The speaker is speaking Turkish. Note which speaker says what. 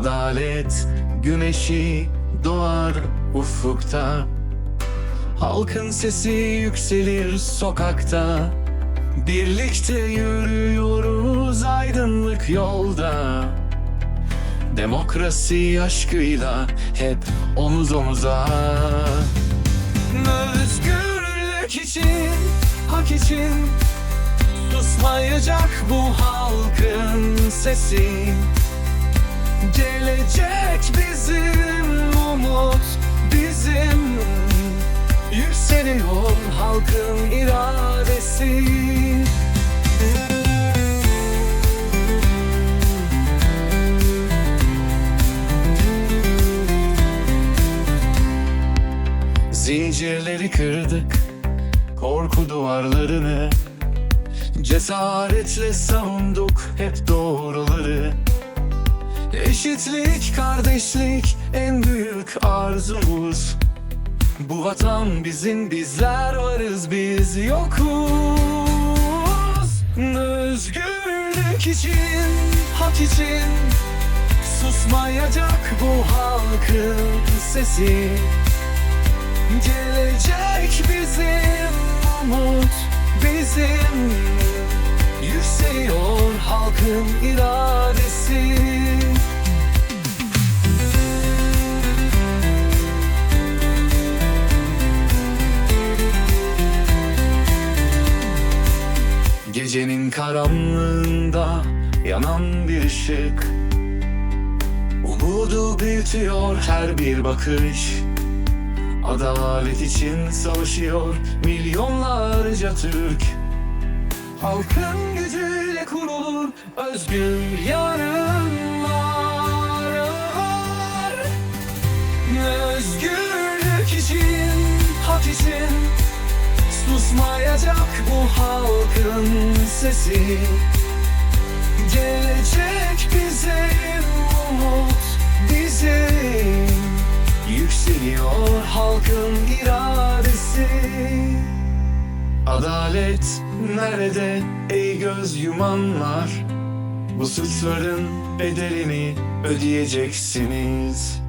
Speaker 1: Adalet güneşi doğar ufukta. Halkın sesi yükselir sokakta. Birlikte yürüyoruz aydınlık yolda. Demokrasi aşkıyla hep omuz omuza. Özgürlük için, hak için Susmayacak bu halkın sesi Gelecek bizim umut bizim Yükseliyor halkın iradesi. Zincirleri kırdık Korku duvarlarını Cesaretle savunduk. Hep doğruları Eşitlik, kardeşlik en büyük arzumuz. Bu vatan bizim, bizler varız, biz yokuz. Özgürlük için, hak için Susmayacak bu halkın sesi. Gelecek bizim umut bizim Yükseliyor halkın Gecenin karanlığında yanan bir ışık. Umudu büyütüyor her bir bakış. Adalet için savaşıyor milyonlarca Türk. Halkın gücüyle kurulur özgür yarınlar Susmayacak bu halkın sesi. Gelecek bizim umut bizim Yükseliyor halkın iradesi. Adalet nerede ey göz yumanlar? Bu suçların bedelini ödeyeceksiniz